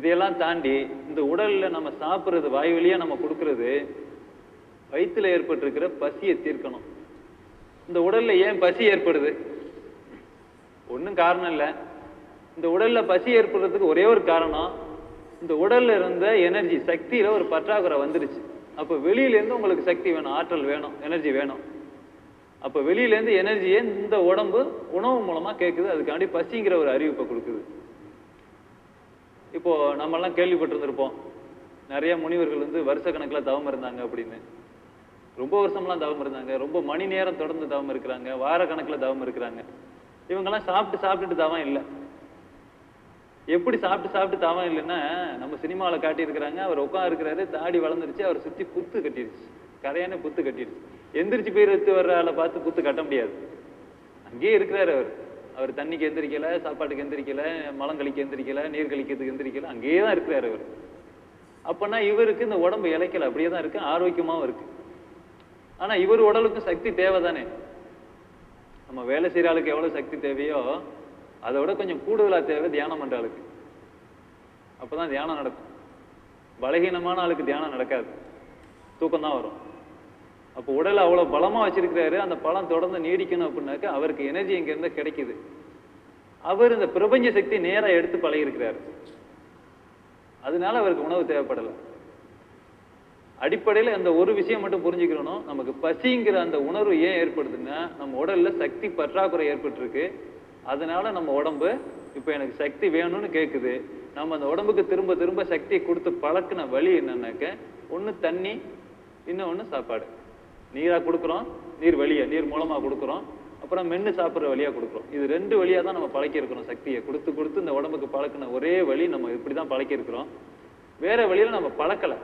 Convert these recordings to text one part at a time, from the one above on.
இதையெல்லாம் தாண்டி இந்த உடல்ல நம்ம சாப்பிட்றது வாய் வழியா நம்ம கொடுக்கறது வயிற்றில் ஏற்பட்டிருக்கிற பசியை தீர்க்கணும். இந்த உடல்ல ஏன் பசி ஏற்படுது? ஒன்றும் காரணம் இல்லை. இந்த உடல்ல பசி ஏற்படுறதுக்கு ஒரே ஒரு காரணம் இந்த உடல்ல இருந்த எனர்ஜி சக்தியில ஒரு பற்றாக்குறை வந்துருச்சு. அப்ப வெளியிலேருந்து உங்களுக்கு சக்தி வேணும் ஆற்றல் வேணும் எனர்ஜி வேணும். அப்ப வெளியிலேருந்து எனர்ஜியே எனர்ஜியை இந்த உடம்பு உணவு மூலமா கேட்குது அதுக்காண்டி பசிங்கிற ஒரு அறிவிப்பை கொடுக்குது. இப்போ நம்ம எல்லாம் கேள்விப்பட்டிருந்திருப்போம். நிறைய முனிவர்கள் வந்து வருஷ கணக்குல தவம் இருந்தாங்க அப்படின்னு. ரொம்ப வருஷம்லாம் தவம் இருந்தாங்க. ரொம்ப மணி நேரம் தொடர்ந்து தவம் இருக்கிறாங்க. வார கணக்குல தவம் இருக்கிறாங்க. இவங்கெல்லாம் சாப்பிட்டு சாப்பிட்டுட்டு தவம் இல்லை. எப்படி சாப்பிட்டு சாப்பிட்டு தவம் இல்லைன்னா நம்ம சினிமாவில் காட்டியிருக்கிறாங்க. அவர் உட்கார் இருக்கிறாரு தாடி வளர்ந்துருச்சு அவர் சுத்தி புத்து கட்டிடுச்சு கரையான புத்து கட்டிடுச்சு எந்திரிச்சு போய் எடுத்து வர்ற ஆளை பார்த்து புத்து கட்ட முடியாது. அங்கேயே இருக்கிறாரு அவர். அவர் தண்ணிக்கு எந்திரிக்கல சாப்பாட்டுக்கு எந்திரிக்கல மலம் கழிக்க எந்திரிக்கல நீர் கழிக்கிறதுக்கு எந்திரிக்கல அங்கேயே தான் இருக்கிறாரு அவர். அப்பனா இவருக்கு இந்த உடம்பு இளைக்கல அப்படியே தான் இருக்கு ஆரோக்கியமாவும் இருக்கு. ஆனா இவர் உடலுக்கும் சக்தி தேவைதானே? நம்ம வேலை செய்யற ஆளுக்கு எவ்வளவு சக்தி தேவையோ அதை விட கொஞ்சம் கூடுதலா தேவை தியானம் பண்ற ஆளுக்கு. அப்பதான் தியானம் நடக்கும். பலகீனமான ஆளுக்கு தியானம் நடக்காது. தூக்கம் தான் வரும். அப்போ உடலை அவ்வளோ பலமாக வச்சிருக்கிறாரு அந்த பலம் தொடர்ந்து நீடிக்கணும் அப்படின்னாக்க அவருக்கு எனர்ஜி இங்கேருந்து கிடைக்குது. அவர் இந்த பிரபஞ்ச சக்தி நேராக எடுத்து பழகிருக்கிறாரு அதனால அவருக்கு உணவு தேவைப்படலை. அடிப்படையில் அந்த ஒரு விஷயம் மட்டும் புரிஞ்சுக்கிறணும் நமக்கு பசிங்கிற அந்த உணர்வு ஏன் ஏற்படுதுன்னா நம்ம உடலில் சக்தி பற்றாக்குறை ஏற்பட்டிருக்கு. அதனால நம்ம உடம்பு இப்போ எனக்கு சக்தி வேணும்னு கேட்குது நம்ம அந்த உடம்புக்கு திரும்ப திரும்ப சக்தியை கொடுத்து பழக்கின வழி என்னன்னாக்க ஒன்று தண்ணி இன்னொன்னு சாப்பாடு. நீராக கொடுக்குறோம் நீர் வழியை நீர் மூலமாக கொடுக்குறோம் அப்புறம் மென்று சாப்பிட்ற வழியாக கொடுக்குறோம். இது ரெண்டு வழியாக தான் நம்ம பழக்கியிருக்கிறோம் சக்தியை. கொடுத்து கொடுத்து இந்த உடம்புக்கு பழக்கின ஒரே வழி நம்ம இப்படி தான் பழக்கியிருக்கிறோம். வேறு வழியில் நம்ம பழக்கலை.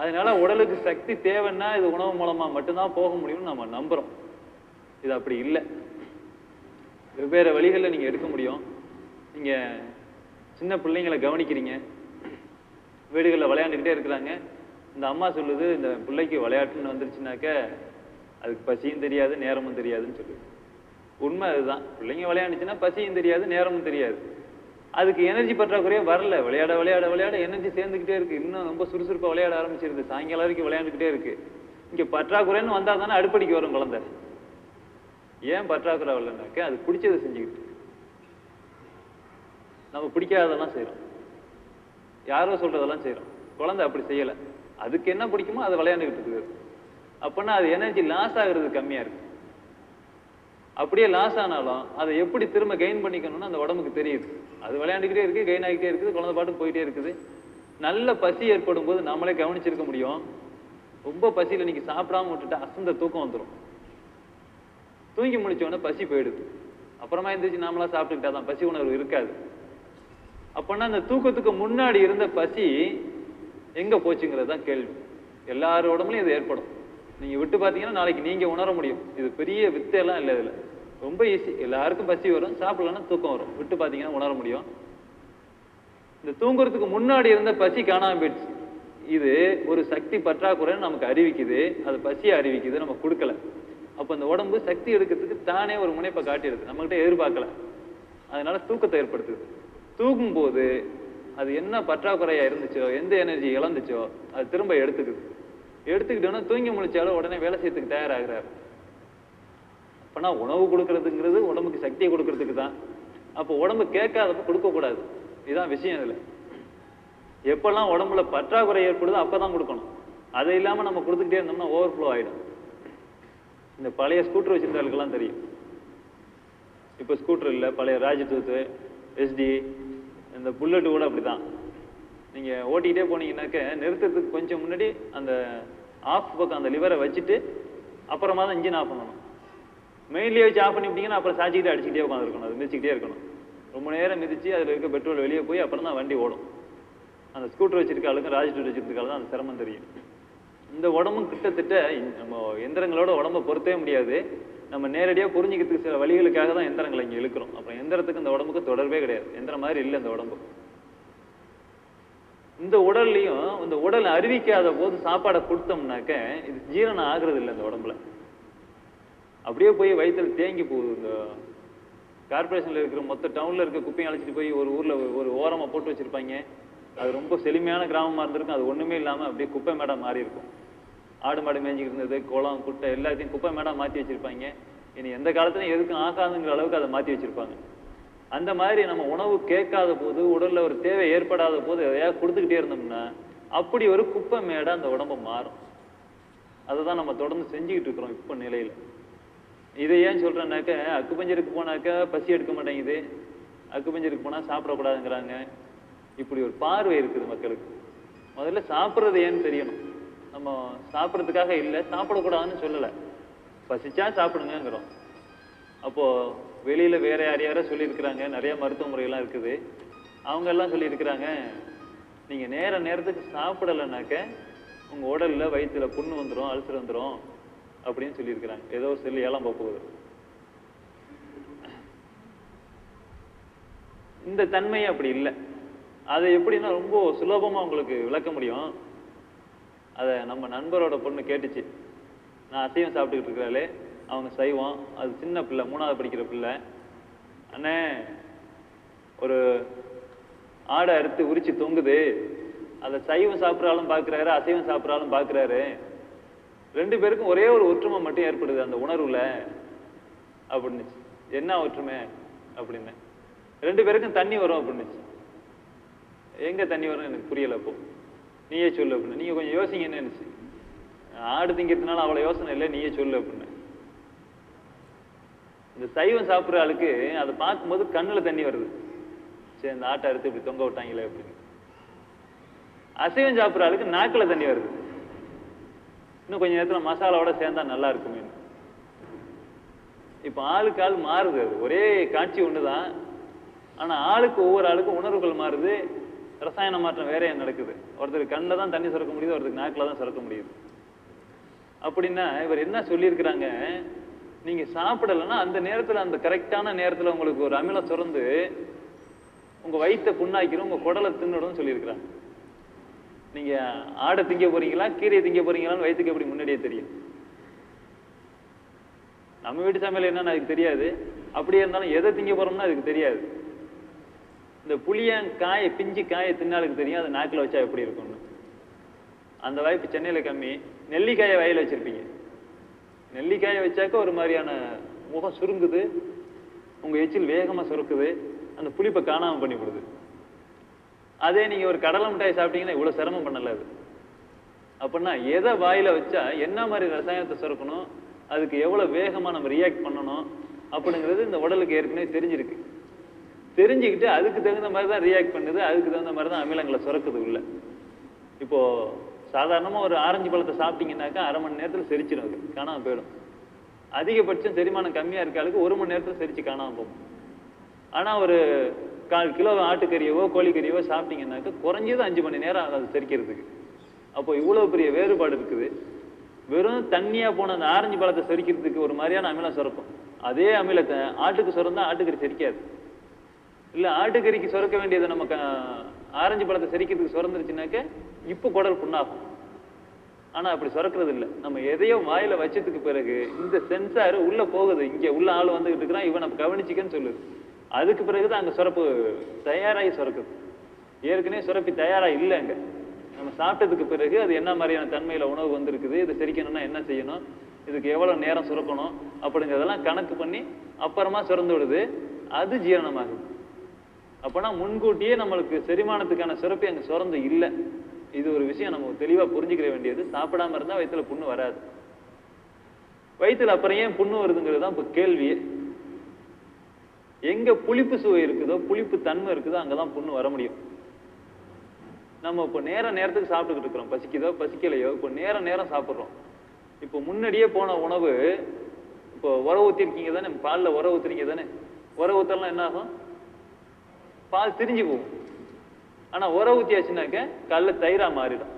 அதனால உடலுக்கு சக்தி தேவைன்னா இது உணவு மூலமாக மட்டும்தான் போக முடியும்னு நம்ம நம்புகிறோம் இது அப்படி இல்லை. வெவ்வேறு வழிகளில் நீங்கள் எடுக்க முடியும். நீங்கள் சின்ன பிள்ளைங்களை கவனிக்கிறீங்க. வீடுகளில் விளையாண்டுக்கிட்டே இருக்கிறாங்க. இந்த அம்மா சொல்லுது இந்த பிள்ளைக்கு விளையாட்டுன்னு வந்துருச்சுனாக்க அதுக்கு பசியும் தெரியாது நேரமும் தெரியாதுன்னு சொல்லுது. உண்மை அதுதான். பிள்ளைங்க விளையாண்டுச்சுன்னா பசியும் தெரியாது நேரமும் தெரியாது. அதுக்கு எனர்ஜி பற்றாக்குறையே வரல. விளையாட விளையாட விளையாட எனர்ஜி சேர்ந்துக்கிட்டே இருக்கு. இன்னும் ரொம்ப சுறுசுறுப்பாக விளையாட ஆரம்பிச்சிருது. சாயங்காலம் வரைக்கும் விளையாண்டுக்கிட்டே இருக்கு. இங்க பற்றாக்குறைன்னு வந்தா தானே அடுப்படிக்கு வரும் குழந்தை. ஏன் பற்றாக்குறை வரலனாக்க அது பிடிச்சதை செஞ்சுக்கிட்டு நம்ம பிடிக்காததெல்லாம் செய்கிறோம் யாரோ சொல்றதெல்லாம் செய்கிறோம் குழந்தை அப்படி செய்யலை. அதுக்கு என்ன பிடிக்குமோ அதை விளையாண்டுக்கிட்டு இருக்குது. அப்பன்னா அது எனர்ஜி லாஸ் ஆகுறது கம்மியா இருக்கு. அப்படியே லாஸ் ஆனாலும் அதை எப்படி திரும்ப கெயின் பண்ணிக்கணும்னு அந்த உடம்புக்கு தெரியுது. அது விளையாண்டுக்கிட்டே இருக்குது கெயின் ஆகிட்டே இருக்குது குழந்தை பாட்டு போயிட்டே இருக்குது. நல்ல பசி ஏற்படும் போது நம்மளே கவனிச்சிருக்க முடியும். ரொம்ப பசியில இன்னைக்கு சாப்பிடாம விட்டுட்டா அசந்த தூக்கம் வந்துடும் தூங்கி முடிச்ச உடனே பசி போயிடுது. அப்புறமா எந்திரிச்சு நாமளா சாப்பிட்டுக்கிட்டா தான் பசி உணர்வு இருக்காது. அப்பன்னா அந்த தூக்கத்துக்கு முன்னாடி இருந்த பசி எங்க போச்சுங்கிறது தான் கேள்வி. எல்லார் இது ஏற்படும். நீங்க விட்டு பார்த்தீங்கன்னா நாளைக்கு நீங்க உணர முடியும். இது பெரிய வித்தையெல்லாம் இல்லை இதுல. ரொம்ப ஈஸி எல்லாருக்கும் பசி வரும் சாப்பிடலன்னா தூக்கம் வரும். விட்டு பார்த்தீங்கன்னா உணர முடியும். இந்த தூங்குறதுக்கு முன்னாடி இருந்த பசி காணாம போயிடுச்சு. இது ஒரு சக்தி பற்றாக்குறைன்னு நமக்கு அறிவிக்குது. அது பசியை அறிவிக்குது நம்ம கொடுக்கல. அப்ப இந்த உடம்பு சக்தி எடுக்கிறதுக்கு தானே ஒரு முனைப்பை காட்டிடுது நம்மகிட்ட எதிர்பார்க்கல. அதனால தூக்கத்தை ஏற்படுத்துது. தூங்கும்போது அது என்ன பற்றாக்குறையா இருந்துச்சோ எந்த எனர்ஜி இழந்துச்சோ அது திரும்ப எடுத்துக்குது. எடுத்துக்கிட்டோன்னா தூங்கி முடிச்சாலும் உடனே வேலை செய்யறதுக்கு தயாராகிறார். அப்பனா உணவு கொடுக்கறதுங்கிறது உடம்புக்கு சக்தியை கொடுக்கறதுக்கு தான். அப்போ உடம்பு கேட்காதப்ப கொடுக்கக்கூடாது. இதுதான் விஷயம் இதுல. எப்பெல்லாம் உடம்புல பற்றாக்குறை ஏற்படுதோ அப்பதான் கொடுக்கணும். அது இல்லாம நம்ம கொடுத்துக்கிட்டே இருந்தோம்னா ஓவர் ஃப்ளோ ஆயிடும். இந்த பழைய ஸ்கூட்டர் வச்சிருந்தவங்களுக்கெல்லாம் தெரியும். இப்போ ஸ்கூட்டர் இல்லை பழைய ராஜதூத்து எஸ்டி இந்த புல்லட்டு கூட அப்படிதான். நீங்க ஓட்டிக்கிட்டே போனீங்கன்னாக்க நிறுத்தத்துக்கு கொஞ்சம் முன்னாடி அந்த ஆஃப் பக்கம் அந்த லிவரை வச்சுட்டு அப்புறமா தான் இன்ஜின் ஆஃப் பண்ணணும். மெயின்லேயே வச்சு ஆஃப் பண்ணிவிட்டீங்கன்னா அப்புறம் சாச்சிக்கிட்டே அடிச்சுக்கிட்டே உட்காந்துருக்கணும் அது மிதிச்சிக்கிட்டே இருக்கணும். ரொம்ப நேரம் மிதிச்சு அதில் இருக்க பெட்ரோல் வெளியே போய் அப்புறம் தான் வண்டி ஓடும். அந்த ஸ்கூட்டர் வச்சிருக்க ஆளுக்கும் ராஜ் வச்சிருக்க தான் அந்த சிரமம் தெரியும். இந்த உடம்பும் கிட்டத்தட்ட நம்ம எந்திரங்களோட உடம்ப பொருத்தவே முடியாது. நம்ம நேரடியா புரிஞ்சிக்கிறதுக்கு சில வழிகளுக்காக தான் எந்திரங்களை இங்க இழுக்கிறோம். அப்புறம் எந்திரத்துக்கு இந்த உடம்புக்கு தொடர்பே கிடையாது. எந்திரம் மாதிரி இல்லை இந்த உடம்பு. இந்த உடல்லையும் இந்த உடல் அறிவிக்காத போது சாப்பாடை கொடுத்தோம்னாக்க இது ஜீரணம் ஆகுறது இல்லை இந்த உடம்புல. அப்படியே போய் வயிற்றுல தேங்கி போகுது இந்த கார்பரேஷனில் இருக்கிற மொத்த டவுன்ல இருக்க குப்பையும் அழைச்சிட்டு போய் ஒரு ஊர்ல ஒரு ஓரமா போட்டு வச்சிருப்பாங்க. அது ரொம்ப செழுமையான கிராமமா இருந்திருக்கும். அது ஒண்ணுமே இல்லாம அப்படியே குப்பை மேடம் மாறி இருக்கும். ஆடு மாடு மேய்ஞ்சிட்டு இருந்தது குளம் குட்டை எல்லாத்தையும் குப்பை மேடாக மாற்றி வச்சுருப்பாங்க. இனி எந்த காலத்துலையும் எதுக்கும் ஆகாதுங்கிற அளவுக்கு அதை மாற்றி வச்சிருப்பாங்க. அந்த மாதிரி நம்ம உணவு கேட்காத போது உடலில் ஒரு தேவை ஏற்படாத போது எதையாவது கொடுத்துக்கிட்டே இருந்தோம்னா அப்படி ஒரு குப்பை மேடாக அந்த உடம்பு மாறும். அதை தான் நம்ம தொடர்ந்து செஞ்சுக்கிட்டு இருக்கிறோம் இப்போ நிலையில். இதை ஏன் சொல்றேன்னாக்க அக்குப்பஞ்சருக்கு போனாக்கா பசி எடுக்க மாட்டேங்குது. அக்குப்பஞ்சருக்கு போனால் சாப்பிடக்கூடாதுங்கிறாங்க. இப்படி ஒரு பார்வை இருக்குது மக்களுக்கு. முதல்ல சாப்பிட்றது ஏன்னு தெரியணும். நம்ம சாப்பிட்றதுக்காக இல்லை சாப்பிடக்கூடாதுன்னு சொல்லலை. பசிச்சா சாப்பிடுங்கங்கிறோம். அப்போது வெளியில் வேற யார் யாரோ சொல்லியிருக்கிறாங்க நிறைய மருத்துவ முறையெல்லாம் இருக்குது. அவங்க எல்லாம் சொல்லியிருக்கிறாங்க நீங்கள் நேர நேரத்துக்கு சாப்பிடலைனாக்க உங்கள் உடலில் வயிற்றில் புண்ணு வந்துடும் அல்சர் வந்துடும் அப்படின்னு சொல்லியிருக்கிறாங்க. ஏதோ ஒரு செல்லு ஏழாம் போகுது. இந்த தன்மை அப்படி இல்லை. அதை எப்படின்னா ரொம்ப சுலபமாக உங்களுக்கு விளக்க முடியும். அதை நம்ம நண்பரோட பொண்ணு கேட்டுச்சு. நான் அசைவம் சாப்பிட்டுக்கிட்டு இருக்கிறாளே அவங்க சைவம் அது சின்ன பிள்ளை மூணாவது படிக்கிற பிள்ளை. அண்ணே ஒரு ஆடை அறுத்து உரிச்சு தொங்குது. அதை சைவம் சாப்பிட்றாலும் பார்க்குறாரு அசைவம் சாப்பிட்றாலும் பார்க்குறாரு. ரெண்டு பேருக்கும் ஒரே ஒரு ஒற்றுமை மட்டும் ஏற்படுது அந்த உணர்வில். அப்படின்னுச்சு. என்ன ஒற்றுமை? அப்படின்னு. ரெண்டு பேருக்கும் தண்ணி வரும் அப்படின்னுச்சு. எங்கே தண்ணி வரும் எனக்கு புரியலை அப்போ. நீயே சொல்லு அப்படின்னு. நீங்க கொஞ்சம் யோசிங்க நினைச்சு. ஆடு திங்கிறதுனால அவ்வளவு யோசனை இல்லை நீயே சொல்லு அப்படின்னு. இந்த சைவம் சாப்பிடுற ஆளுக்கு அதை பார்க்கும்போது கண்ணுல தண்ணி வருது. சரி இந்த ஆட்டை அறுத்து இப்படி தொங்க விட்டாங்களே அப்படின்னு. அசைவம் சாப்பிடுற ஆளுக்கு நாக்குல தண்ணி வருது. இன்னும் கொஞ்ச நேரத்துல மசாலாவோட சேர்ந்தா நல்லா இருக்குமே. இப்போ ஆளுக்கு ஆள் மாறுது அது. ஒரே காட்சி ஒண்ணுதான். ஆனா ஆளுக்கு ஒவ்வொரு ஆளுக்கும் உணர்வுகள் மாறுது. ரசாயன மாற்றம் வேற நடக்குது? ஒருத்தர் கண்ணில் தான் தண்ணி சுரக்க முடியுது ஒருத்தருக்கு நாக்கில் தான் சுரக்க முடியுது. அப்படின்னா இவர் என்ன சொல்லியிருக்கிறாங்க? நீங்கள் சாப்பிடலைன்னா அந்த நேரத்தில் அந்த கரெக்டான நேரத்தில் உங்களுக்கு ஒரு அமிலம் சுரந்து உங்கள் வயிற்றை புண்ணாக்கிடும் உங்கள் குடலை தின்னுடும் சொல்லியிருக்கிறாங்க. நீங்கள் ஆடை திங்க போகிறீங்களா கீரையை திங்க போகிறீங்களான்னு வயிற்றுக்கு எப்படி முன்னாடியே தெரியும். நம்ம வீட்டு சமையல் என்னன்னு அதுக்கு தெரியாது. அப்படியே இருந்தாலும் எதை திங்க போகிறோம்னா அதுக்கு தெரியாது. இந்த புளியன் காயை பிஞ்சு காயை தின்னாலுக்கு தெரியும் அது நாக்கில் வச்சா எப்படி இருக்கும்னு. அந்த வாய்ப்பு சென்னையில் கம்மி. நெல்லிக்காயை வயல் வச்சுருப்பீங்க. நெல்லிக்காயை வச்சாக்க ஒரு மாதிரியான முகம் சுருங்குது. உங்கள் எச்சில் வேகமாக சுருக்குது. அந்த புளிப்பை காணாமல் பண்ணி கொடுது அதே நீங்கள் ஒரு கடலை மிட்டாய் சாப்பிட்டீங்கன்னா இவ்வளோ சிரமம் பண்ணல அது. அப்படின்னா எதை வாயில் வச்சா என்ன மாதிரி ரசாயனத்தை சுரக்கணும் அதுக்கு எவ்வளோ வேகமாக நம்ம ரியாக்ட் பண்ணணும் அப்படிங்கிறது இந்த உடலுக்கு ஏற்கனவே தெரிஞ்சிருக்கு. தெரிஞ்சுக்கிட்டு அதுக்கு தகுந்த மாதிரி தான் ரியாக்ட் பண்ணுது அதுக்கு தகுந்த மாதிரி தான் அமிலங்களை சுரக்குது உள்ள. இப்போது சாதாரணமாக ஒரு ஆரஞ்சு பழத்தை சாப்பிட்டீங்கன்னாக்கா அரை மணி நேரத்தில் செரிச்சிடும் அது காணாம போயிடும். அதிகபட்சம் செரிமானம் கம்மியாக இருக்க அளவுக்கு ஒரு மணி நேரத்தில் செரிச்சு காணாம போகும். ஆனால் ஒரு கால் கிலோ ஆட்டுக்கறியவோ கோழிக்கறியவோ சாப்பிட்டீங்கன்னாக்கா குறைஞ்சது அஞ்சு மணி நேரம் ஆகும் அது செரிக்கிறதுக்கு. அப்போ இவ்வளோ பெரிய வேறுபாடு இருக்குது. வெறும் தண்ணியாக போன அந்த ஆரஞ்சு பழத்தை செரிக்கிறதுக்கு ஒரு மாதிரியான அமிலம் சுரக்கும். அதே அமிலத்தை ஆட்டுக்கு சுரந்தா ஆட்டுக்கறி செரிக்காது. இல்ல ஆட்டுக்கறிக்கு சுரக்க வேண்டியதை நம்ம ஆரஞ்சு பழத்தை செரிக்கிறதுக்கு சுரந்துருச்சுனாக்க இப்போ குடல் புண்ணாகும். ஆனா அப்படி சுரக்கிறது இல்லை நம்ம எதையோ வாயில வச்சதுக்கு பிறகு இந்த சென்சார் உள்ள போகுது. இங்க உள்ள ஆள் வந்துகிட்டு இருக்கிறான் இவனை கவனிச்சிக்கன்னு சொல்லுது. அதுக்கு பிறகுதான் அங்க சுரப்பு தயாராகி சுரக்குது. ஏற்கனவே சுரப்பி தயாரா இல்லைங்க. நம்ம சாப்பிட்டதுக்கு பிறகு அது என்ன மாதிரியான தன்மையில உணவு வந்திருக்குது இதை செரிக்கணும்னா என்ன செய்யணும் இதுக்கு எவ்வளவு நேரம் சுரக்கணும் அப்படிங்கிறதெல்லாம் கணக்கு பண்ணி அப்புறமா சுரந்து விடுது. அது ஜீரணமாகுது. அப்போனா முன்கூட்டியே நம்மளுக்கு செரிமானத்துக்கான சுரப்பி அங்கே சுரந்து இல்லை. இது ஒரு விஷயம் நம்ம தெளிவா புரிஞ்சுக்கிற வேண்டியது. சாப்பிடாம இருந்தால் வயிற்றுல புண்ணு வராது. வயிற்றுல அப்புறம் ஏன் புண்ணு வருதுங்கிறது தான் இப்போ கேள்வியே எங்க புளிப்பு சுவை இருக்குதோ புளிப்பு தன்மை இருக்குதோ அங்கதான் புண்ணு வர முடியும். நம்ம இப்போ நேர நேரத்துக்கு சாப்பிட்டுக்கிட்டு இருக்கிறோம். பசிக்குதோ பசிக்கலையோ இப்போ நேர நேரம் சாப்பிட்றோம். இப்போ முன்னாடியே போன உணவு இப்போ உர ஊற்றிருக்கீங்க தானே? பாலில் உர ஊத்துறீங்க தானே? உர ஊற்றலாம் என்ன ஆகும்? பால் திரிஞ்சு போகும். ஆனால் உரம் ஊற்றியாச்சுனாக்க கல்ல தயிராக மாறிடும்.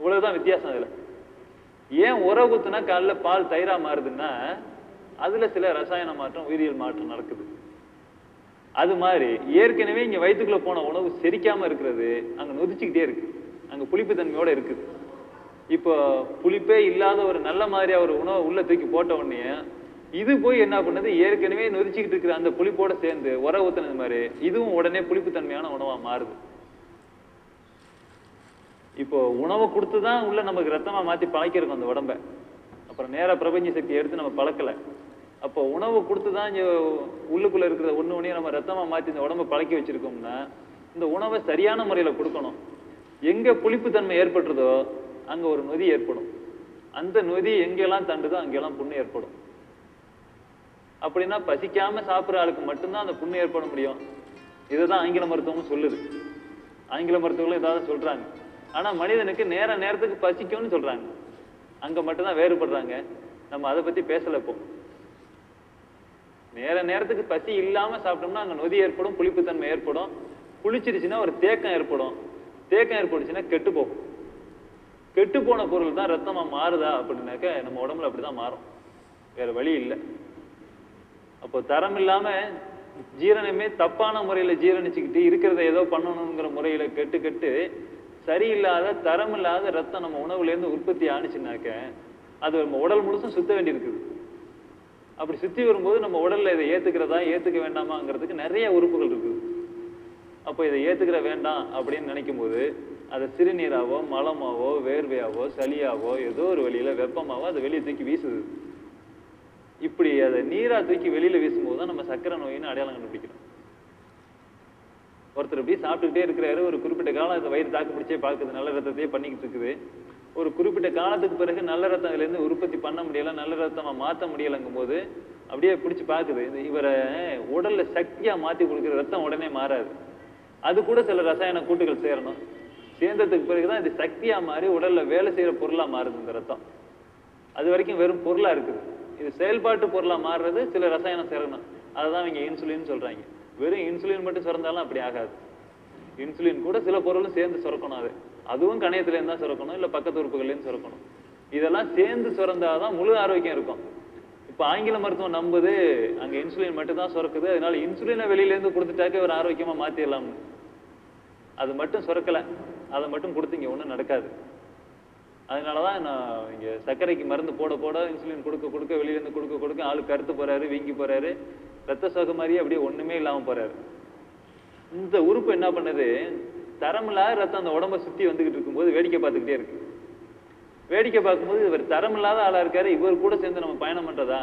இவ்வளவுதான் வித்தியாசம் அதில். ஏன் உரம் ஊத்துனா காலைல பால் தயிராக மாறுதுன்னா அதில் சில ரசாயன மாற்றம் உயிரியல் மாற்றம் நடக்குது. அது மாதிரி ஏற்கனவே இங்கே வயிற்றுக்குள்ளே போன உணவு செரிக்காமல் இருக்கிறது அங்கே நொதிச்சுக்கிட்டே இருக்கு. அங்கே புளிப்பு தன்மையோடு இருக்குது. இப்போ புளிப்பே இல்லாத ஒரு நல்ல மாதிரியாக ஒரு உணவை உள்ளே தூக்கி போட்ட உடனே இது போய் என்ன பண்ணுது? ஏற்கனவே நொதிச்சுக்கிட்டு இருக்கிற அந்த புளிப்போட சேர்ந்து உர ஊத்துனது மாதிரி இதுவும் உடனே புளிப்பு தன்மையான உணவா மாறுது. இப்போ உணவை கொடுத்து தான் உள்ள நமக்கு ரத்தமா மாத்தி பழக்கிருக்கோம் அந்த உடம்ப. அப்புறம் நேர பிரபஞ்ச சக்தி எடுத்து நம்ம பழக்கல. அப்போ உணவு கொடுத்து தான் உள்ளுக்குள்ள இருக்கிற ஒண்ணு ஒன்றையும் நம்ம ரத்தமா மாத்தி இந்த உடம்ப பழக்கி வச்சிருக்கோம்னா இந்த உணவை சரியான முறையில கொடுக்கணும். எங்க புளிப்புத்தன்மை ஏற்பட்டுறதோ அங்க ஒரு நொதி ஏற்படும். அந்த நொதி எங்கெல்லாம் தண்டுதோ அங்கெல்லாம் புண்ணு ஏற்படும். அப்படின்னா பசிக்காம சாப்பிடுற ஆளுக்கு மட்டும்தான் அந்த புண்ணு ஏற்பட முடியும். இதுதான் ஆங்கில மருத்துவமும் சொல்லுது. ஆங்கில மருத்துவங்களும் இதாவது சொல்றாங்க. ஆனா மனிதனுக்கு நேர நேரத்துக்கு பசிக்கும்னு சொல்றாங்க. அங்க மட்டும்தான் வேறுபடுறாங்க. நம்ம அதை பத்தி பேசலை இப்போ. நேர நேரத்துக்கு பசி இல்லாம சாப்பிட்டோம்னா அங்க நொதி ஏற்படும் புளிப்புத்தன்மை ஏற்படும். புளிச்சிருச்சுன்னா ஒரு தேக்கம் ஏற்படும். தேக்கம் ஏற்பட்டுச்சுன்னா கெட்டு போகும். கெட்டு போன பொருள் தான் ரத்தமா மாறுதா அப்படின்னாக்க நம்ம உடம்புல அப்படிதான் மாறும். வேற வழி இல்லை. அப்போ தரம் இல்லாம ஜீரணமே தப்பான முறையில ஜீரணிச்சுக்கிட்டு இருக்கிறத ஏதோ பண்ணணுங்கிற முறையில கெட்டு கெட்டு சரியில்லாத தரம் இல்லாத ரத்தம் நம்ம உணவுல இருந்து உற்பத்தி ஆணுச்சுனாக்க அது நம்ம உடல் முழுசும் சுத்த வேண்டியிருக்குது. அப்படி சுத்தி வரும்போது நம்ம உடல்ல இதை ஏத்துக்கிறதா ஏத்துக்க வேண்டாமாங்கிறதுக்கு நிறைய உறுப்புகள் இருக்குது. அப்போ இதை ஏத்துக்கிற வேண்டாம் அப்படின்னு நினைக்கும் போது அதை சிறுநீராவோ மலமாவோ வேர்வையாவோ சளியாவோ ஏதோ ஒரு வழியில வெப்பமாவோ அதை வெளியே தூக்கி வீசுது. இப்படி அதை நீரா தூக்கி வெளியில வீசும்போது தான் நம்ம சக்கரை நோயின்னு அடையாளம் கண்டுபிடிக்கிறோம். ஒருத்தர் இப்படி சாப்பிட்டுக்கிட்டே இருக்கிறாரு ஒரு குறிப்பிட்ட காலம் அந்த வயிறு தாக்கு பிடிச்சே பார்க்குது நல்ல ரத்தத்தையே பண்ணிக்கிட்டு இருக்குது. ஒரு குறிப்பிட்ட காலத்துக்கு பிறகு நல்ல ரத்தம் அதுல இருந்து உற்பத்தி பண்ண முடியல நல்ல ரத்தமா மாத்த முடியலைங்கும் போது அப்படியே பிடிச்சி பார்க்குது. இந்த இவரை உடல்ல சக்தியா மாத்தி கொடுக்குற ரத்தம் உடனே மாறாது. அது கூட சில ரசாயன கூட்டுகள் சேரணும். சேர்ந்ததுக்கு பிறகுதான் இது சக்தியா மாறி உடல்ல வேலை செய்யற பொருளா மாறுது இந்த ரத்தம். அது வரைக்கும் வெறும் பொருளா இருக்குது. இது செயல்பாட்டு பொருளா மாறுறது சில ரசாயனம் சேரணும் அதுதான் இவங்க இன்சுலின் சொல்கிறாங்க வெறும் இன்சுலின் மட்டும் சுரந்தாலும் அப்படி ஆகாது. இன்சுலின் கூட சில பொருளும் சேர்ந்து சுரக்கணும் அது. அதுவும் கணையத்துல இருந்து தான் சுரக்கணும் இல்ல பக்கத்து உறுப்புகள்லேருந்து சுரக்கணும் இதெல்லாம் சேர்ந்து சுரந்தாதான் முழு ஆரோக்கியம் இருக்கும். இப்ப ஆங்கில மருத்துவம் நம்புது அங்க இன்சுலின் மட்டும் தான் சுரக்குது அதனால இன்சுலினை வெளியில இருந்து கொடுத்துட்டாக்க ஒரு ஆரோக்கியமா மாற்றிடலாம்னு அது மட்டும் சுரக்கல. அதை மட்டும் கொடுத்து ஒன்றும் நடக்காது. அதனால தான் நான் இங்கே சர்க்கரைக்கு மருந்து போட போட இன்சுலின் கொடுக்க கொடுக்க வெளியிலேருந்து கொடுக்க கொடுக்க ஆளு கருத்து போகிறாரு வீங்கி போகிறாரு ரத்த சோக மாதிரியே அப்படியே ஒன்றுமே இல்லாமல் போகிறாரு இந்த உறுப்பு என்ன பண்ணுது? தரமில்லாத ரத்தம் அந்த உடம்ப சுற்றி வந்துக்கிட்டு இருக்கும்போது வேடிக்கை பார்த்துக்கிட்டே இருக்கு. வேடிக்கை பார்க்கும்போது இவர் தரமில்லாத ஆளாக இருக்காரு இவர் கூட சேர்ந்து நம்ம பயணம் பண்ணுறதா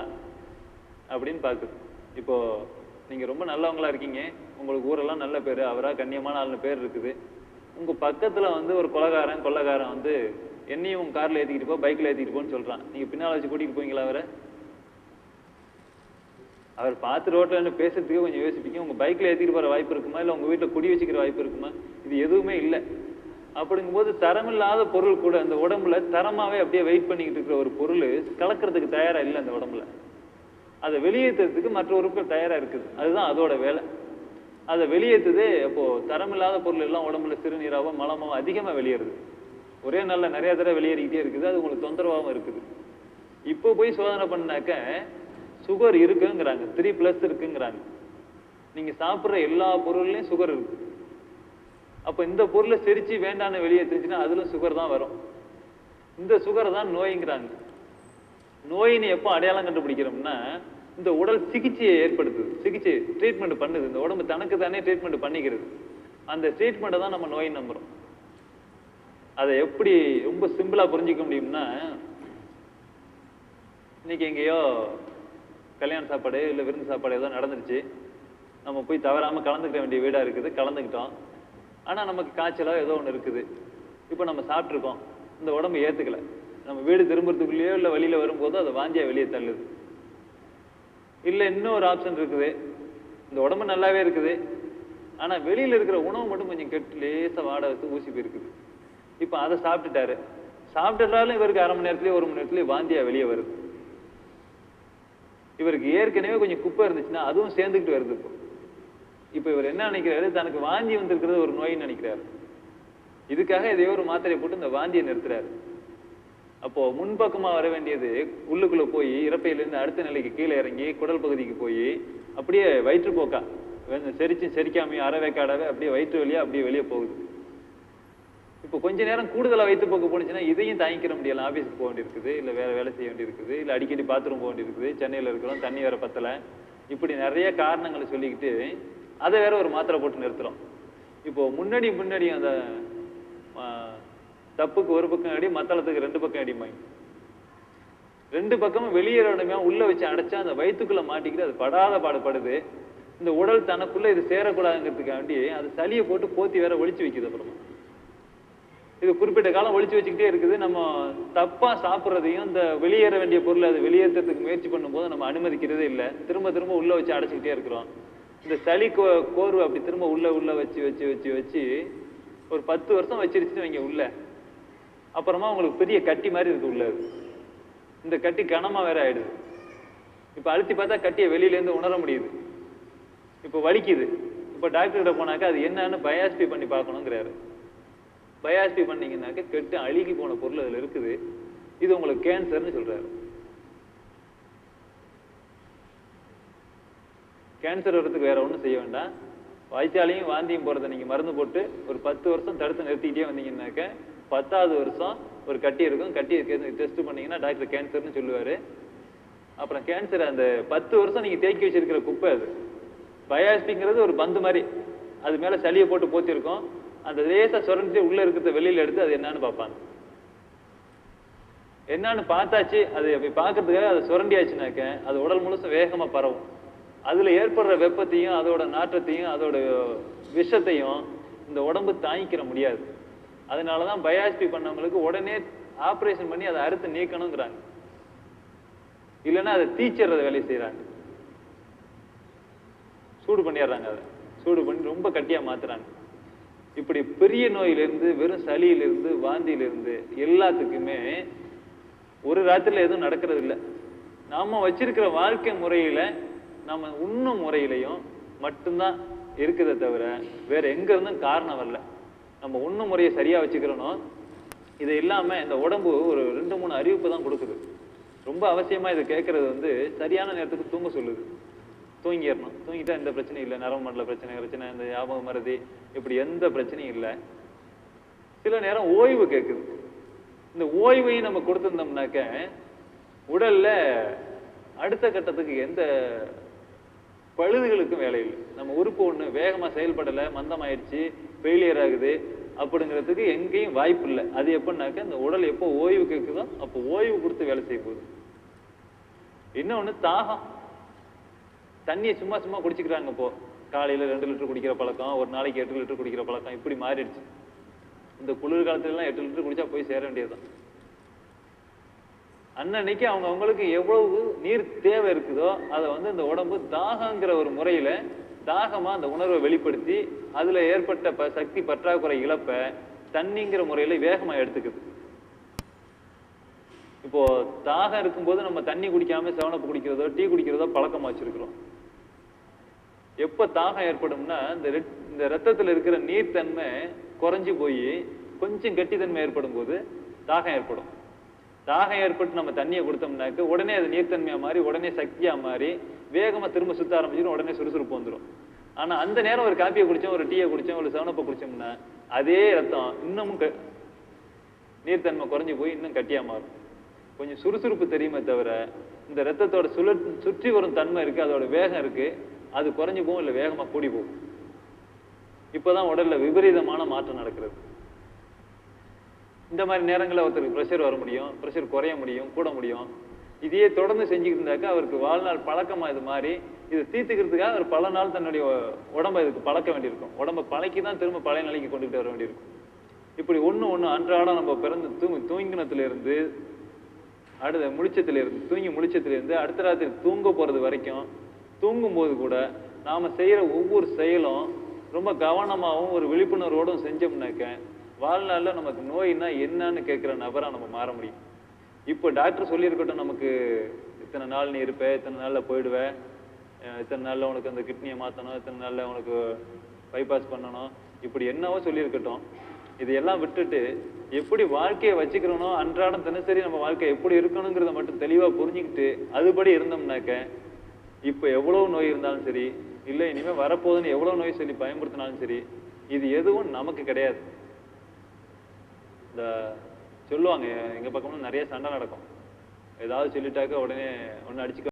அப்படின்னு பார்க்குது. இப்போ நீங்கள் ரொம்ப நல்லவங்களா இருக்கீங்க. உங்களுக்கு ஊரெல்லாம் நல்ல பேர் அவராக கண்ணியமான ஆளுன்னு பேர் இருக்குது. உங்கள் பக்கத்தில் வந்து ஒரு கொலகாரன் கொள்ளக்காரன் வந்து என்னையும் உங்க காரில் ஏற்றிக்கிட்டு போ பைக்கில் ஏற்றிட்டு போன்னு சொல்கிறான் நீங்கள் பின்னால் வச்சு கூட்டிகிட்டு போவீங்களா அவரை? அவர் பார்த்து ரோட்டில் இருந்து பேசுறதுக்கு கொஞ்சம் யோசிப்பீங்க. உங்கள் பைக்கில் ஏற்றிட்டு போகிற வாய்ப்பு இருக்குமா? இல்லை உங்கள் வீட்டில் குடி வச்சுக்கிற வாய்ப்பு இருக்குமா? இது எதுவுமே இல்லை. அப்படிங்கும்போது தரமில்லாத பொருள் கூட அந்த உடம்புல தரமாகவே அப்படியே வெயிட் பண்ணிக்கிட்டு இருக்கிற ஒரு பொருள் கலக்கிறதுக்கு தயாராக இல்லை அந்த உடம்புல. அதை வெளியேற்றுறதுக்கு மற்ற உறுப்புகள் தயாராக இருக்குது. அதுதான் அதோட வேலை. அதை வெளியேற்றுது அப்போது தரமில்லாத பொருள் எல்லாம் உடம்புல சிறுநீராகவும் மலமாகவும் அதிகமாக வெளியேறுது. ஒரே நல்ல நிறைய தடவை வெளியேறிக்கிட்டே இருக்குது. அது உங்களுக்கு தொந்தரவாகவும் இருக்குது. இப்போ போய் சோதனை பண்ணாக்க சுகர் இருக்குங்கிறாங்க. த்ரீ ப்ளஸ் இருக்குங்கிறாங்க. நீங்கள் சாப்பிட்ற எல்லா பொருள்லையும் சுகர் இருக்கு. அப்போ இந்த பொருளை செரிச்சு வேண்டான்னு தெரிஞ்சுன்னா அதில் சுகர் தான் வரும். இந்த சுகர் தான் நோய்ங்கிறாங்க. நோயின்னு எப்போ அடையாளம் கண்டுபிடிக்கிறோம்னா இந்த உடல் சிகிச்சையை ஏற்படுத்துது. சிகிச்சை ட்ரீட்மெண்ட் பண்ணுது. இந்த உடம்பு தனக்கு தானே ட்ரீட்மெண்ட் பண்ணிக்கிறது. அந்த ட்ரீட்மெண்ட்டை தான் நம்ம நோய் நம்புகிறோம் அதை எப்படி ரொம்ப சிம்பிளாக புரிஞ்சுக்க முடியும்னா இன்னைக்கு எங்கேயோ கல்யாண சாப்பாடு இல்லை விருந்து சாப்பாடு ஏதோ நடந்துருச்சு. நம்ம போய் தவறாமல் கலந்துக்க வேண்டிய வீடாக இருக்குது கலந்துக்கிட்டோம். ஆனால் நமக்கு காய்ச்சலோ ஏதோ ஒன்று இருக்குது. இப்போ நம்ம சாப்பிட்ருக்கோம் இந்த உடம்பு ஏற்றுக்கலை நம்ம வீடு திரும்புறதுக்குள்ளேயோ இல்லை வழியில வரும்போது அதை வாந்தியா வெளியே தள்ளுது. இல்லை இன்னொரு ஆப்ஷன் இருக்குது. இந்த உடம்பு நல்லாவே இருக்குது. ஆனால் வெளியில் இருக்கிற உணவு மட்டும் கொஞ்சம் கெட்டு லேசாக வாட வச்சு ஊசி போயிருக்குது. இப்போ அதை சாப்பிட்டுட்டாரு. சாப்பிட்டுட்டாலும் இவருக்கு அரை மணி நேரத்துலயே ஒரு மணி நேரத்துலயே வாந்தியா வெளியே வருது. இவருக்கு ஏற்கனவே கொஞ்சம் குப்பை இருந்துச்சுன்னா அதுவும் சேர்ந்துக்கிட்டு வருது இப்போ. இப்போ இவர் என்ன நினைக்கிறாரு? தனக்கு வாந்தி வந்திருக்கிறது ஒரு நோயின்னு நினைக்கிறாரு. இதுக்காக எதையோ ஒரு மாத்திரையை போட்டு இந்த வாந்தியை நிறுத்துறாரு. அப்போ முன்பக்கமா வர வேண்டியது உள்ளுக்குள்ள போய் இறப்பையிலேருந்து அடுத்த நிலைக்கு கீழே இறங்கி குடல் பகுதிக்கு போய் அப்படியே வயிற்றுப்போக்கா செரிச்சு செரிக்காமையும் அறவேக்காடாவே அப்படியே வயிற்று வழியா அப்படியே வெளியே போகுது. இப்போ கொஞ்ச நேரம் கூடுதலா வயிற்றுப்போக்கு போனுச்சுன்னா இதையும் தாங்கிக்கிற முடியல. ஆஃபீஸுக்கு போக வேண்டியிருக்குது இல்ல வேறு வேலை செய்ய வேண்டியிருக்குது இல்ல அடிக்கடி பாத்ரூம் போக வேண்டியிருக்குது சென்னையில இருக்கிறோம் தண்ணி வேற பத்தலை. இப்படி நிறைய காரணங்களை சொல்லிக்கிட்டு அதை வேற ஒரு மாத்திரை போட்டு நிறுத்துறோம். இப்போ முன்னாடி முன்னாடி அந்த தப்புக்கு ஒரு பக்கம் அடி மத்தளத்துக்கு ரெண்டு பக்கம் அடிமாய் ரெண்டு பக்கமும் வெளியேறணுமே உள்ள வச்சு அடைச்சா அந்த வயிற்றுக்குள்ளே மாட்டிக்கிட்டு அது படாத பாடுபடுது. இந்த உடல் தனக்குள்ள இது சேரக்கூடாதுங்கிறதுக்காண்டி அது சளியை போட்டு போத்தி வேற ஒழிச்சு வைக்குது அப்புறமா. இது குறிப்பிட்ட காலம் ஒழிச்சு வச்சுக்கிட்டே இருக்குது. நம்ம தப்பா சாப்பிட்றதையும் இந்த வெளியேற வேண்டிய பொருளை அது வெளியேற்றுறதுக்கு முயற்சி பண்ணும்போது நம்ம அனுமதிக்கிறதே இல்லை. திரும்ப திரும்ப உள்ள வச்சு அடைச்சிக்கிட்டே இருக்கிறோம். இந்த சளி கோ கோர்வை அப்படி திரும்ப உள்ள உள்ள வச்சு வச்சு வச்சு வச்சு ஒரு பத்து வருஷம் வச்சிருச்சுன்னு வைங்க உள்ள. அப்புறமா உங்களுக்கு பெரிய கட்டி மாதிரி இருக்கு உள்ள. அது. இந்த கட்டி கனமா வேற ஆயிடுது. இப்ப அழுத்தி பார்த்தா கட்டியை வெளியிலேருந்து உணர முடியுது. இப்ப வலிக்குது. இப்ப டாக்டர் கிட்ட போனாக்கா அது என்னன்னு பயாஸ்பி பண்ணி பார்க்கணுங்கிறாரு. பயாஸ்பி பண்ணீங்கன்னாக்க கெட்டு அழுகி போன பொருள் அதுல இருக்குது. இது உங்களுக்கு கேன்சர்னு சொல்றாரு. கேன்சர் வர்றதுக்கு வேற ஒன்றும் செய்ய வேண்டாம். வாய்ச்சாலையும் வாந்தியும் போகிறத நீங்க மருந்து போட்டு ஒரு பத்து வருஷம் தடுத்து நிறுத்திக்கிட்டே வந்தீங்கன்னாக்க பத்தாவது வருஷம் ஒரு கட்டி இருக்கும். கட்டி டெஸ்ட் பண்ணீங்கன்னா டாக்டர் கேன்சர்னு சொல்லுவாரு. அப்புறம் கேன்சர் அந்த பத்து வருஷம் நீங்க தேக்கி வச்சிருக்கிற குப்பை அது. பயாஸ்பிங்கிறது ஒரு பந்து மாதிரி. அது மேல சளியை போட்டு போத்திருக்கோம். அந்த லேசா சுரண்டி உள்ள இருக்கிறத வெளியில எடுத்து அது என்னன்னு பார்ப்பாங்க. என்னன்னு பார்த்தாச்சு அது அப்படி பார்க்கறதுக்காக அது சுரண்டியாச்சுனாக்க அது உடல் முழுசும் வேகமா பரவும். அதுல ஏற்படுற வெப்பத்தையும் அதோட நாற்றத்தையும் அதோட விஷத்தையும் இந்த உடம்பு தாங்கிக்கிற முடியாது. அதனாலதான் பயாஸ்பி பண்ணவங்களுக்கு உடனே ஆபரேஷன் பண்ணி அதை அறுத்து நீக்கணுங்கிறாங்க. இல்லைன்னா அதை தீச்சிடுறத வேலையை செய்யறாங்க சூடு பண்ணிடுறாங்க அதை. சூடு பண்ணி ரொம்ப கட்டியா மாத்துறாங்க. இப்படி பெரிய நோயிலிருந்து வெறும் சளியிலிருந்து வாந்தியிலிருந்து எல்லாத்துக்குமே ஒரு ராத்திரில எதுவும் நடக்கிறது இல்லை நாம வச்சிருக்கிற வாழ்க்கை முறையில நம்ம உண்ணும் முறையிலையும் மட்டும்தான் இருக்குதே தவிர வேற எங்க இருந்தும் காரணம் வரல. நம்ம உண்ணும் முறையை சரியா வச்சுக்கிறோனோ இது இல்லாம இந்த உடம்பு ஒரு ரெண்டு மூணு அறிவிப்பு தான் கொடுக்குது. ரொம்ப அவசியமா இதை கேட்கறது வந்து சரியான நேரத்துக்கு தூங்க சொல்லுது. தூங்கிடணும். தூங்கிட்டா எந்த பிரச்சனையும் இல்லை. நரம்பு மண்டல பிரச்சனை பிரச்சனை இந்த ஞாபகம் மருதி இப்படி எந்த பிரச்சனையும் இல்லை. சில நேரம் ஓய்வு கேட்குது. இந்த ஓய்வையும் நம்ம கொடுத்திருந்தோம்னாக்க உடல்ல அடுத்த கட்டத்துக்கு எந்த பழுதுகளுக்கும் வேலை இல்லை. நம்ம உறுப்பு ஒண்ணு வேகமா செயல்படலை மந்தமாயிடுச்சு ஃபெயிலியர் ஆகுது அப்படிங்கிறதுக்கு எங்கேயும் வாய்ப்பு இல்லை. அது எப்படின்னாக்க இந்த உடல் எப்போ ஓய்வு கேட்குதோ அப்போ ஓய்வு கொடுத்து வேலை செய்ய போகுது இன்னொன்னு தாகம். தண்ணியை சும்மா சும்மா குடிச்சுக்கிறாங்க இப்போ. காலையில் ரெண்டு லிட்டர் குடிக்கிற பழக்கம் ஒரு நாளைக்கு எட்டு லிட்டர் குடிக்கிற பழக்கம் இப்படி மாறிடுச்சு. இந்த குளிர் காலத்துலலாம் எட்டு லிட்டர் குடிச்சா போய் சேர வேண்டியதுதான். அன்னன்னைக்கு அவங்க அவங்களுக்கு எவ்வளவு நீர் தேவை இருக்குதோ அதை வந்து இந்த உடம்பு தாகங்கிற ஒரு முறையில் தாகமாக அந்த உணர்வை வெளிப்படுத்தி அதில் ஏற்பட்ட ப சக்தி பற்றாக்குறை இழப்பை தண்ணிங்கிற முறையில் வேகமாக எடுத்துக்குது. இப்போ தாகம் இருக்கும்போது நம்ம தண்ணி குடிக்காம செவனப்பு குடிக்கிறதோ டீ குடிக்கிறதோ பழக்கமாக வச்சிருக்கிறோம் எப்ப தாகம் ஏற்படும்னா இந்த இந்த ரத்தத்துல இருக்கிற நீர்த்தன்மை குறைஞ்சு போய் கொஞ்சம் கட்டித்தன்மை ஏற்படும் போது தாகம் ஏற்படும். தாகம் ஏற்பட்டு நம்ம தண்ணியை கொடுத்தோம்னாக்க உடனே அது நீர்த்தன்மையா மாறி உடனே சக்தியா மாறி வேகமா திரும்ப சுத்த ஆரம்பிச்சிடும் உடனே சுறுசுறுப்பு வந்துடும் ஆனா அந்த நேரம் ஒரு காப்பியை குடிச்சோம் ஒரு டீயை குடிச்சோம் ஒரு செவனப்பை குடிச்சோம்னா அதே ரத்தம் இன்னமும் க- நீர்த்தன்மை குறைஞ்சு போய் இன்னும் கட்டியா மாறும். கொஞ்சம் சுறுசுறுப்பு தெரியுமே தவிர இந்த ரத்தத்தோட சுழ சுற்றி வரும் தன்மை இருக்கு அதோட வேகம் இருக்கு. அது குறைஞ்சு போகும் இல்லை வேகமா கூடி போகும். இப்பதான் உடல்ல விபரீதமான மாற்றம் நடக்கிறது. இந்த மாதிரி நேரங்களில் ஒருத்தருக்கு ப்ரெஷர் வர முடியும் ப்ரெஷர் குறைய முடியும் கூட முடியும். இதையே தொடர்ந்து செஞ்சுக்கிட்டு இருந்தாக்கா அவருக்கு வாழ்நாள் பழக்கமா இது மாதிரி இதை தீர்த்துக்கிறதுக்காக அவர் பல நாள் தன்னுடைய உடம்பை இதுக்கு பழக்க வேண்டியிருக்கும். உடம்பை பழக்கி தான் திரும்ப பழைய நிலைக்கு கொண்டுகிட்டு வர வேண்டியிருக்கும். இப்படி ஒண்ணு ஒண்ணு அன்றாடம் நம்ம பிறந்து தூங்கி தூங்கினத்துலேருந்து அடுத்த முடிச்சத்துலேருந்து தூங்கி முடிச்சத்துலேருந்து அடுத்த ராத்திரி தூங்க போறது வரைக்கும் தூங்கும்போது கூட நாம் செய்கிற ஒவ்வொரு செயலும் ரொம்ப கவனமாகவும் ஒரு விழிப்புணர்வோடும் செஞ்சோம்னாக்க வாழ்நாளில் நமக்கு நோய்னா என்னன்னு கேட்குற நபராக நம்ம மாற முடியும். இப்போ டாக்டர் சொல்லியிருக்கட்டும் நமக்கு இத்தனை நாள் நீ இருப்ப இத்தனை நாளில் போயிடுவேன் இத்தனை நாளில் உனக்கு அந்த கிட்னியை மாற்றணும் இத்தனை நாளில் உனக்கு பைபாஸ் பண்ணணும். இப்படி என்னவோ சொல்லியிருக்கட்டும். இதையெல்லாம் விட்டுட்டு எப்படி வாழ்க்கையை வச்சுக்கிறனோ அன்றாடம் தினசரி நம்ம வாழ்க்கை எப்படி இருக்கணுங்கிறத மட்டும் தெளிவாக புரிஞ்சுக்கிட்டு அதுபடி இருந்தோம்னாக்க இப்ப எவ்வளவு நோய் இருந்தாலும் சரி இல்ல இனிமே வரப்போகுதுன்னு எவ்வளவு நோய் சொல்லி பயன்படுத்தினாலும் சரி இது எதுவும் நமக்கு கிடையாது. இந்த சொல்லுவாங்க எங்க பக்கம்லாம் நிறைய சண்டை நடக்கும். ஏதாவது சொல்லிட்டாக்க உடனே ஒன்று அடிச்சுக்க